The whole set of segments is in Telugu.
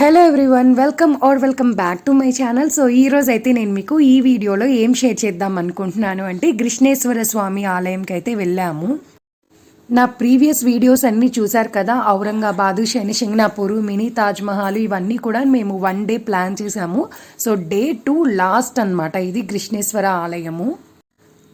Hello everyone welcome or welcome back to my channel so ఈ రోజు అయితే నేను మీకు ఈ వీడియోలో ఏం షేర్ చేద్దాం అనుకుంటున్నాను అంటే కృష్ణేశ్వర స్వామి ఆలయంకి అయితే వెళ్ళాము. నా ప్రీవియస్ వీడియోస్ అన్నీ చూశారు కదా? ఔరంగాబాదు శని శంగ్నాపూర్ మినీ తాజ్మహల్ ఇవన్నీ కూడా మేము వన్ డే ప్లాన్ చేసాము. సో డే టూ లాస్ట్ అన్నమాట. ఇది కృష్ణేశ్వర ఆలయము.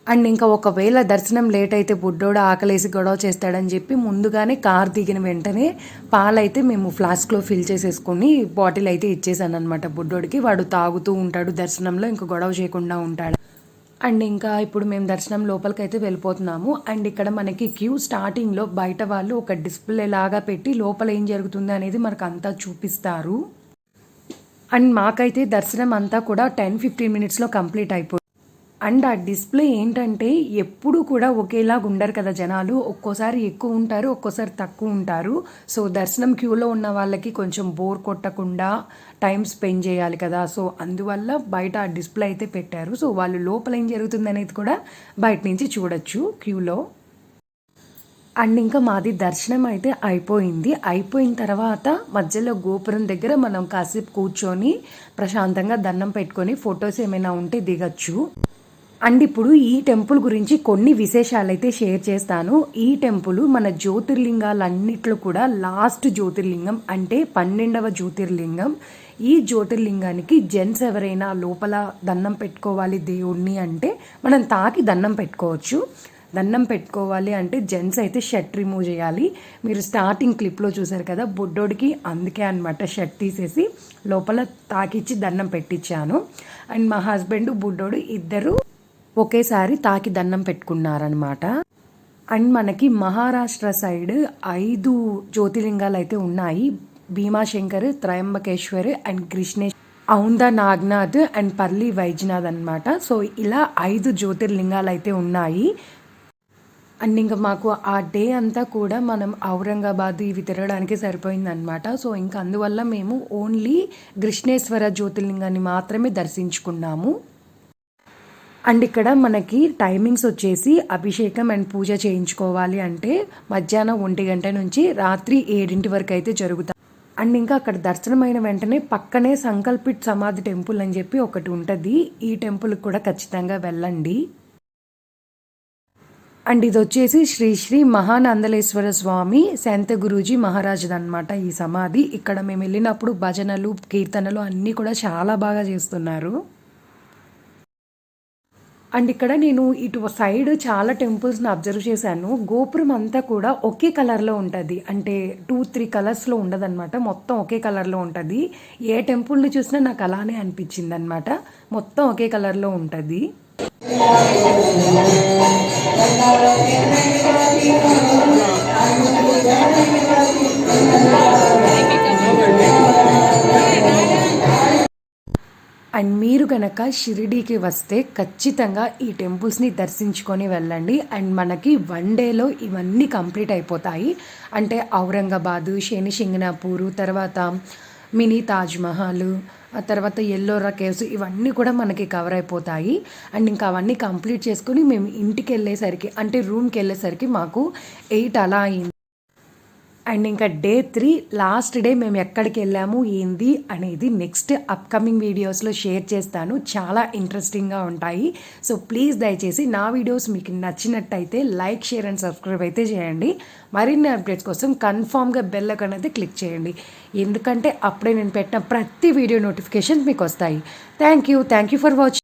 అండ్ ఇంకా ఒకవేళ దర్శనం లేట్ అయితే బుడ్డోడు ఆకలేసి గొడవ చేస్తాడని చెప్పి ముందుగానే కార్ దిగిన వెంటనే పాలైతే మేము ఫ్లాస్క్లో ఫిల్ చేసేసుకొని బాటిల్ అయితే ఇచ్చేసాను అనమాట బుడ్డోడికి. వాడు తాగుతూ ఉంటాడు దర్శనంలో ఇంకా గొడవ చేయకుండా ఉంటాడు. అండ్ ఇంకా ఇప్పుడు మేము దర్శనం లోపలికి అయితే వెళ్ళిపోతున్నాము. అండ్ ఇక్కడ మనకి క్యూ స్టార్టింగ్లో బయట వాళ్ళు ఒక డిస్ప్లే లాగా పెట్టి లోపల ఏం జరుగుతుంది అనేది మనకు అంతా చూపిస్తారు. అండ్ మాకైతే దర్శనం అంతా కూడా టెన్ ఫిఫ్టీన్ మినిట్స్లో కంప్లీట్ అయిపోయింది అండ్ ఆ డిస్ప్లే ఏంటంటే ఎప్పుడు కూడా ఒకేలాగా ఉండరు కదా జనాలు. ఒక్కోసారి ఎక్కువ ఉంటారు ఒక్కోసారి తక్కువ ఉంటారు. సో దర్శనం క్యూలో ఉన్న వాళ్ళకి కొంచెం బోర్ కొట్టకుండా టైం స్పెండ్ చేయాలి కదా. సో అందువల్ల బయట ఆ డిస్ప్లే అయితే పెట్టారు. సో వాళ్ళు లోపల ఏం జరుగుతుంది అనేది కూడా బయట నుంచి చూడొచ్చు క్యూలో. అండ్ ఇంకా మాది దర్శనం అయితే అయిపోయింది. అయిపోయిన తర్వాత మధ్యలో గోపురం దగ్గర మనం కాసేపు కూర్చొని ప్రశాంతంగా దండం పెట్టుకొని ఫొటోస్ ఏమైనా ఉంటే దిగచ్చు. అండ్ ఇప్పుడు ఈ టెంపుల్ గురించి కొన్ని విశేషాలు అయితే షేర్ చేస్తాను. ఈ టెంపుల్ మన జ్యోతిర్లింగాలన్నిట్లో కూడా లాస్ట్ జ్యోతిర్లింగం అంటే పన్నెండవ జ్యోతిర్లింగం. ఈ జ్యోతిర్లింగానికి జెంట్స్ ఎవరైనా లోపల దండం పెట్టుకోవాలి దేవుణ్ణి అంటే మనం తాకి దండం పెట్టుకోవచ్చు. దండం పెట్టుకోవాలి అంటే జెంట్స్ అయితే షర్ట్ రిమూవ్ చేయాలి. మీరు స్టార్టింగ్ క్లిప్లో చూసారు కదా బుడ్డోడికి అందుకే అనమాట షర్ట్ తీసేసి లోపల తాకిచ్చి దండం పెట్టించాను. అండ్ మా హస్బెండ్ బుడ్డోడు ఇద్దరు ఒకేసారి తాకి దండం పెట్టుకున్నారనమాట అండ్ మనకి మహారాష్ట్ర సైడ్ ఐదు జ్యోతిలింగాలు అయితే ఉన్నాయి. భీమాశంకర్ త్రయంబకేశ్వర్ అండ్ కృష్ణేశ్వర్ ఔంద నాగ్నాథ్ అండ్ పర్లి వైద్యనాథ్ అనమాట సో ఇలా ఐదు జ్యోతిర్లింగాలు అయితే ఉన్నాయి. అండ్ ఇంకా మాకు ఆ డే అంతా కూడా మనం ఔరంగాబాద్ ఇవి తిరగడానికి సరిపోయిందనమాట సో ఇంకా అందువల్ల మేము ఓన్లీ కృష్ణేశ్వర జ్యోతిర్లింగాన్ని మాత్రమే దర్శించుకున్నాము. అండ్ ఇక్కడ మనకి టైమింగ్స్ వచ్చేసి అభిషేకం అండ్ పూజ చేయించుకోవాలి అంటే మధ్యాహ్నం ఒంటి గంట నుంచి రాత్రి ఏడింటి వరకు అయితే జరుగుతాయి అండ్ ఇంకా అక్కడ దర్శనమైన వెంటనే పక్కనే సంకల్పిట్ సమాధి టెంపుల్ అని చెప్పి ఒకటి ఉంటుంది. ఈ టెంపుల్కి కూడా ఖచ్చితంగా వెళ్ళండి. అండ్ ఇది వచ్చేసి శ్రీ శ్రీ మహానందలేశ్వర స్వామి శాంత గురూజీ మహారాజుది అనమాట ఈ సమాధి. ఇక్కడ మేము వెళ్ళినప్పుడు భజనలు కీర్తనలు అన్నీ కూడా చాలా బాగా చేస్తున్నారు. అండ్ ఇక్కడ నేను ఇటు సైడ్ చాలా టెంపుల్స్ని అబ్జర్వ్ చేశాను. గోపురం అంతా కూడా ఒకే కలర్లో ఉంటుంది. అంటే టూ త్రీ కలర్స్లో ఉండదన్నమాట. మొత్తం ఒకే కలర్లో ఉంటుంది. ఏ టెంపుల్ని చూసినా నాకు అలానే అనిపించింది అనమాట మొత్తం ఒకే కలర్లో ఉంటుంది. అండ్ మీరు కనుక షిరిడీకి వస్తే ఖచ్చితంగా ఈ టెంపుల్స్ని దర్శించుకొని వెళ్ళండి. అండ్ మనకి వన్ డేలో ఇవన్నీ కంప్లీట్ అయిపోతాయి. అంటే ఔరంగాబాదు శనిశింగనాపూరు తర్వాత మినీ తాజ్ మహల్ ఆ తర్వాత ఎల్లోరా కేవ్స్ ఇవన్నీ కూడా మనకి కవర్ అయిపోతాయి. అండ్ ఇంకా అవన్నీ కంప్లీట్ చేసుకుని మేము ఇంటికి వెళ్ళేసరికి అంటే రూమ్కి వెళ్ళేసరికి మాకు ఎయిట్ అలా అయింది. అండ్ ఇంకా డే త్రీ లాస్ట్ డే మేము ఎక్కడికి వెళ్ళాము ఏంది అనేది నెక్స్ట్ అప్కమింగ్ వీడియోస్లో షేర్ చేస్తాను. చాలా ఇంట్రెస్టింగ్గా ఉంటాయి. సో ప్లీజ్ దయచేసి నా వీడియోస్ మీకు నచ్చినట్టయితే లైక్ షేర్ అండ్ సబ్స్క్రైబ్ అయితే చేయండి. మరిన్ని అప్డేట్స్ కోసం కన్ఫామ్గా బెల్ అనేది క్లిక్ చేయండి. ఎందుకంటే అప్పుడే నేను పెట్టిన ప్రతి వీడియో నోటిఫికేషన్స్ మీకు వస్తాయి. Thank you thank you for watching